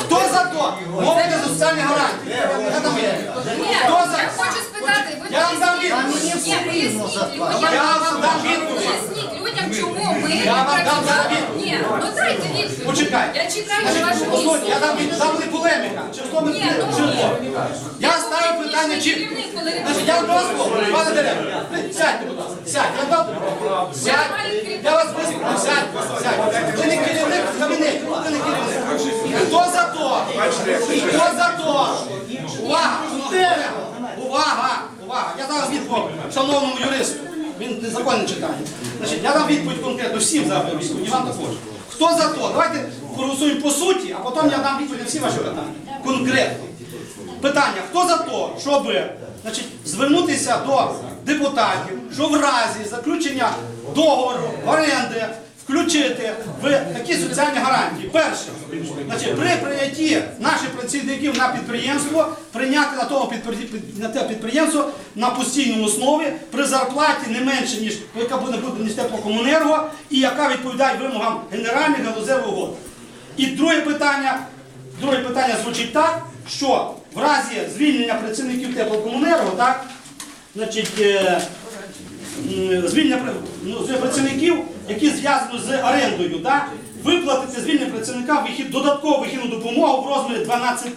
Хто за то? Мовити за соціальні гарантії. Там Хто за? я хочу спитати, ви Я вам дам відповідь. ні, поясніть людям, Я вам дам відповідь. поясніть людям, чому ми Я вам дам працювали. відповідь. Ні, ну дайте відповідь. Почекай. Я чекаю вашу послухайте, я відповідь. дам від- дам не полеміка. Ми Ні, ну? Я ставив питання чи. Я дозволу, пане директор. Сядьте, будь ласка. Сядьте, я вас вислухаю. Сядьте, сядьте. Ви не керівник кабінеті. Ви не керівник. Хто за то? Хто за то? Увага! Увага! Увага! Я дам відповідь шановному юристу. Він закон не читає. Значить, я дам відповідь конкретно всім за відповідь, і вам також. Хто за то? Давайте проголосуємо по суті, а потім я дам відповідь на всі ваші питання. Конкретно. Питання: хто за те, щоб значить, звернутися до депутатів, що в разі заключення договору оренди включити в такі соціальні гарантії? Перше, значить, при прийнятті наших працівників на підприємство прийняти на того на те підприємство на постійній основі при зарплаті не менше, ніж яка буде буде теплокомунерго, і яка відповідає вимогам генеральних галузевих угод. І друге питання, друге питання звучить так, що в разі звільнення працівників теплокомунерго, так, значить, е, звільнення ну, працівників, які зв'язані з орендою, так, виплатити звільнення працівникам вихід, додаткову вихідну допомогу в розмірі 12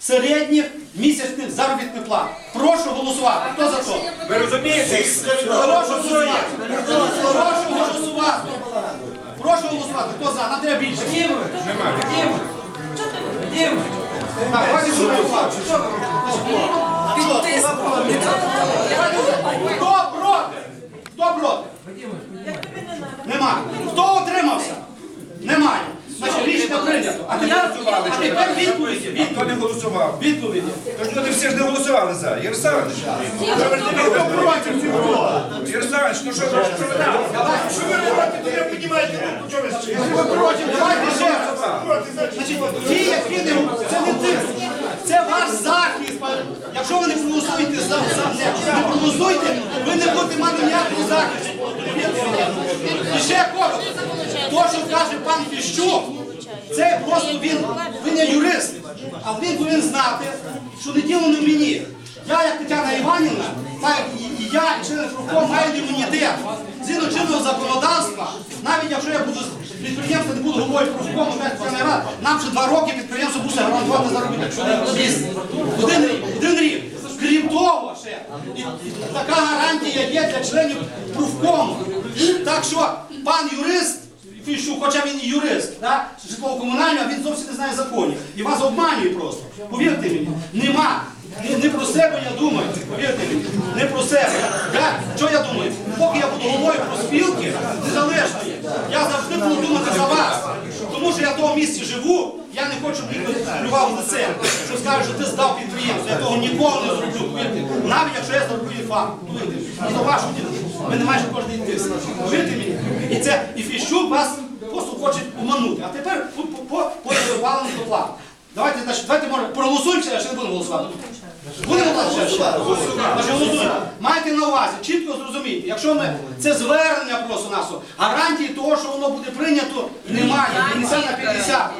середніх місячних заробітних плат. Прошу голосувати. Хто за то? Ви розумієте? Прошу голосувати. Прошу голосувати. Хто проти? Хто проти? Немає. Хто утримався? Немає. Значить, рішення прийнято. А тепер, а тепер відповіді. Хто Відповіді. не голосував? Відповіді. Тож люди всі ж не голосували за. Ви не проти цього? Ярославович, ну що ви що ви там? Що ви проти? Я піднімаєте руку, чого ви ще? Ви проти, давайте ще раз. Значить, ті, які не це не ти. Це ваш захист. Якщо ви не проголосуєте за, за не, проголосуєте, ви не будете мати ніякого захисту. І ще коротко. То, що каже пан Фіщук, це просто він, він не юрист, а він повинен знати, що не діло не мені. Я, як Тетяна Іванівна, так і, я, і члени профкому мають імунітет. Згідно чинного законодавства, навіть якщо я буду з підприємства, не буду головою профкому, так, Тетяна Іванівна, нам вже два роки підприємство буде гарантувати заробіток. Один рік, один рік. Крім того, ще така гарантія є для членів профкому. Так що пан юрист. Фіщук, хоча він і юрист, да? житлово-комунального, він зовсім не знає законів. І вас обманює просто. Повірте мені, нема. Не, не про себе я думаю, повірте мені, не про себе. Я, що я думаю? Поки я буду головою проспілки незалежної, я завжди буду думати за вас. Тому що я в тому місці живу, я не хочу, плював в лице, що скаже, що ти здав підприємство. Я того ніколи не зроблю, повірте. Навіть якщо я зроблю факт, повірте. До вашого діла. Ви не маєте кожен йти. Повірте мені. І це і Фіщук вас просто хоче обманути. А тепер по, по, по, по заваленню до плану. Давайте, значить, давайте може проголосуємо а ще не будемо голосувати. Будемо голосувати? Майте на увазі, чітко зрозумійте, якщо ми це звернення просто нашого, гарантії того, що воно буде прийнято, немає. 50 на 50.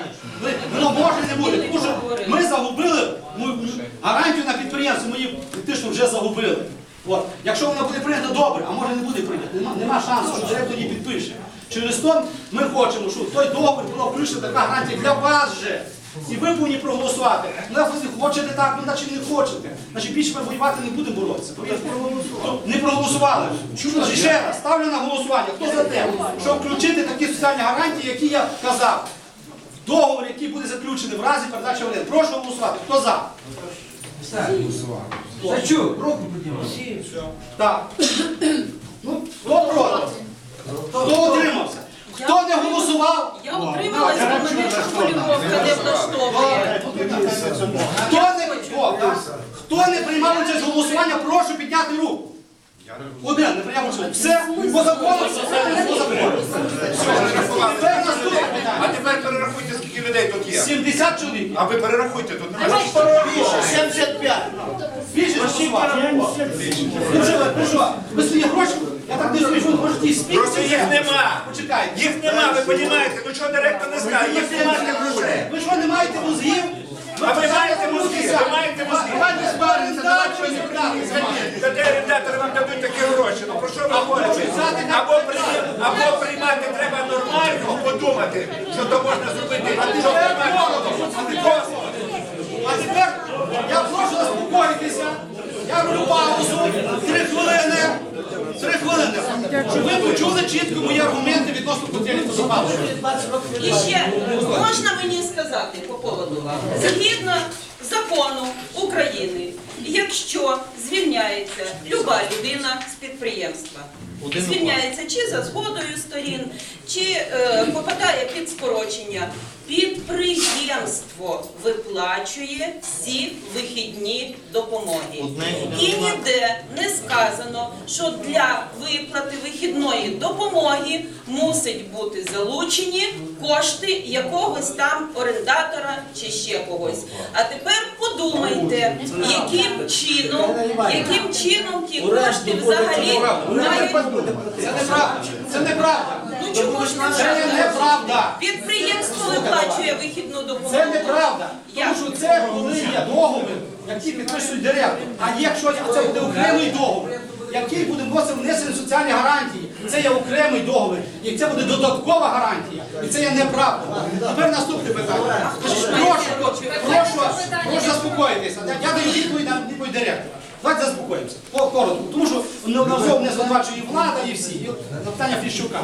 Воно може не буде. Тому що ми загубили гарантію на підприємство, ми її вже загубили. От. Якщо воно буде прийнято добре, а може не буде прийнято, нема, нема шансу, що директор її підпише. Через то ми хочемо, щоб той договір була включена така гарантія для вас же. І ви повинні проголосувати. Як ви не хочете так, ну значить не хочете. Значить більше ми воювати не будемо боротися. Ну, Не проголосували. Значить, ще раз, ставлю на голосування. Хто за те, щоб включити такі соціальні гарантії, які я казав. Договор, який буде заключений в разі передачі в оренду. Прошу голосувати. Хто за? Сачук, руку піднімай. Так. Ну, хто проти? Хто утримався? Хто не голосував? Я утрималася, бо мене формулювання не влаштовує. Хто не, О, так. Хто не приймав участь в голосування, прошу підняти руку. Один не прийняв участь. Все, по закону, все, по закону. Тепер наступне А питання. тепер перерахуйте, скільки людей тут є. 70 чоловік. А ви перерахуйте тут. Більше голосував. Ну що, ви, ну що, ви свої гроші? Я так не розумію, що ви хочете і спільні. Просто їх нема. Почекайте. Їх нема, ви розумієте? Ну чого директор не знає? Їх нема тих грошей. Ви що Тоді орендатори вам дадуть такі гроші. Ну про що ви говорите? Або Або приймати треба нормально, подумати, що то можна зробити. що нормально. А тепер я прошу заспокоїтися. Я роблю паузу. Три хвилини. Три хвилини. Щоб ви почули чітко мої аргументи відносно потрібних запалення. І ще можна мені сказати по поводу вам згідно закону України якщо звільняється люба людина з підприємства, звільняється чи за згодою сторін, чи е, попадає під скорочення, підприємство виплачує всі вихідні допомоги. І ніде не сказано, що для виплати вихідної допомоги мусить бути залучені кошти якогось там орендатора чи ще когось. А тепер подумайте, яким чином, яким чином ті кошти взагалі мають. Це неправда. Це неправда. Ну чому ж Це неправда? Підприємство виплачує вихідну Це допомогу. неправда. Тому що це коли є договір, який підписують директор. А якщо це буде окремий договір, який буде вносити внесені соціальні гарантії, це є окремий договір. І це буде додаткова гарантія. І це є неправда. Тепер наступне питання. Прошу, прошу, прошу заспокоїтися. Я- Я даю відповідь на відповідь директора. Давайте заспокоїмося. По- Коротко. Тому що неодноразово не звинувачує влада, і всі. І на питання Фіщука.